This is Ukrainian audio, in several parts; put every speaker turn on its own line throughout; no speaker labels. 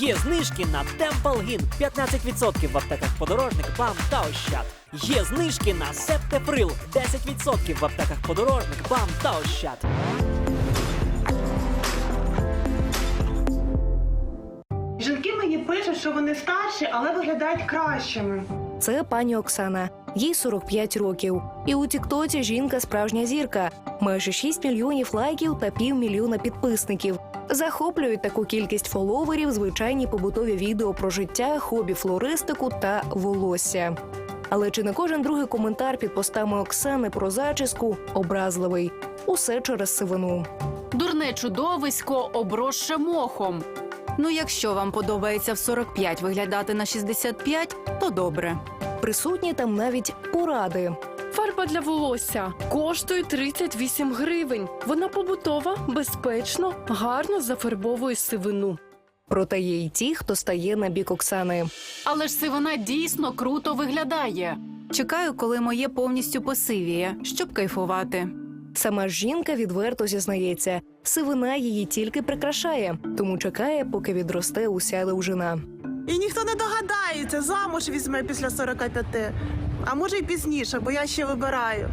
Є знижки на Темпалгін 15% в аптеках подорожник, бам та ощад. Є знижки на Септеприл 10% в аптеках подорожник, бам та ощад.
Жінки мені пишуть, що вони старші, але виглядають кращими.
Це пані Оксана. Їй 45 років. І у Тіктоці жінка справжня зірка. Майже 6 мільйонів лайків та півмільйона підписників. Захоплюють таку кількість фоловерів звичайні побутові відео про життя, хобі флористику та волосся. Але чи не кожен другий коментар під постами Оксани про зачіску образливий? Усе через сивину.
Дурне чудовисько обросше мохом. Ну, якщо вам подобається в 45 виглядати на 65, то добре.
Присутні там навіть поради.
Фарба для волосся коштує 38 гривень. Вона побутова, безпечно, гарно зафарбовує сивину.
Проте є й ті, хто стає на бік Оксани.
Але ж сивина дійсно круто виглядає. Чекаю, коли моє повністю посивіє, щоб кайфувати.
Сама ж жінка відверто зізнається, сивина її тільки прикрашає, тому чекає, поки відросте уся довжина.
І ніхто не догадається, замуж візьме після 45. А може й пізніше, бо я ще вибираю.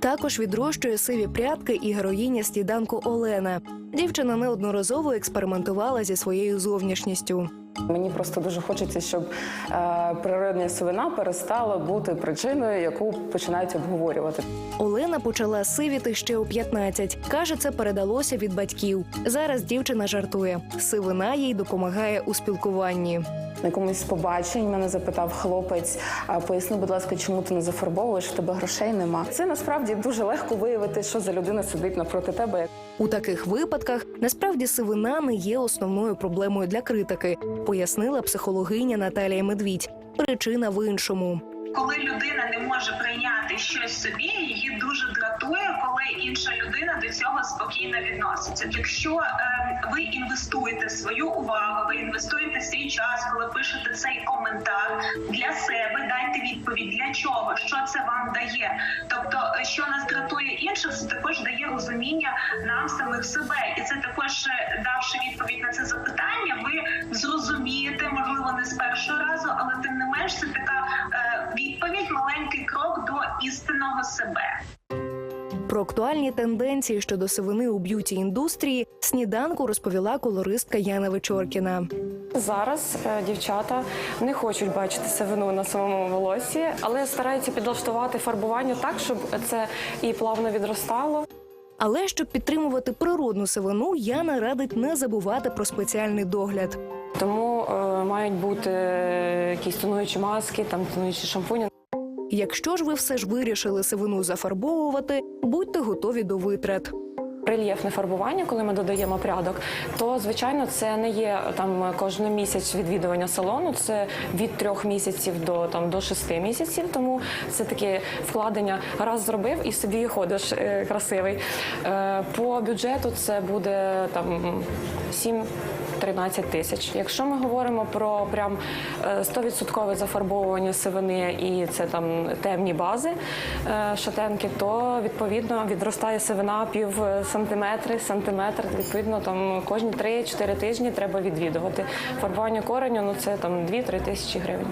Також відрощує сиві прядки і героїня сніданку Олена. Дівчина неодноразово експериментувала зі своєю зовнішністю.
Мені просто дуже хочеться, щоб е, природня сивина перестала бути причиною, яку починають обговорювати.
Олена почала сивіти ще у 15. Каже, це передалося від батьків. Зараз дівчина жартує. Сивина їй допомагає у спілкуванні.
На якомусь побаченні мене запитав хлопець: а поясни, будь ласка, чому ти не зафарбовуєш, в тебе грошей нема. Це насправді дуже легко виявити, що за людина сидить напроти тебе.
У таких випадках насправді сивина не є основною проблемою для критики, пояснила психологиня Наталія Медвідь. Причина в іншому.
Коли людина не може прийняти щось собі, її дуже дратує, коли інша людина до цього спокійно відноситься. Якщо е, ви інвестуєте свою увагу, ви інвестуєте свій час, коли пишете цей коментар для себе, дайте відповідь для чого, що це вам дає. Тобто, е, що нас дратує інших, це також дає розуміння нам самих себе, і це також е, давши відповідь на це запитання, ви зрозумієте, можливо, не з але не це така е, відповідь, маленький крок до істинного себе.
Про актуальні тенденції щодо сивини у б'юті індустрії сніданку розповіла колористка Яна Вечоркіна.
Зараз е, дівчата не хочуть бачити сивину на своєму волосі, але стараються підлаштувати фарбування так, щоб це і плавно відростало.
Але щоб підтримувати природну сивину, Яна радить не забувати про спеціальний догляд.
Тому е, мають бути якісь тонуючі маски, там тонуючі шампуні.
Якщо ж ви все ж вирішили сивину зафарбовувати, будьте готові до витрат.
Рельєфне фарбування, коли ми додаємо прядок, то звичайно це не є там кожен місяць відвідування салону. Це від трьох місяців до там до шести місяців. Тому це таке вкладення раз зробив і собі ходиш е, красивий. Е, по бюджету це буде там 7 13 тисяч. Якщо ми говоримо про прям е, 100% зафарбовування сивини і це там темні бази е, шатенки, то відповідно відростає сивина пів сантиметри, сантиметр. Відповідно, там кожні 3-4 тижні треба відвідувати. Фарбування кореню ну це там 2-3 тисячі гривень.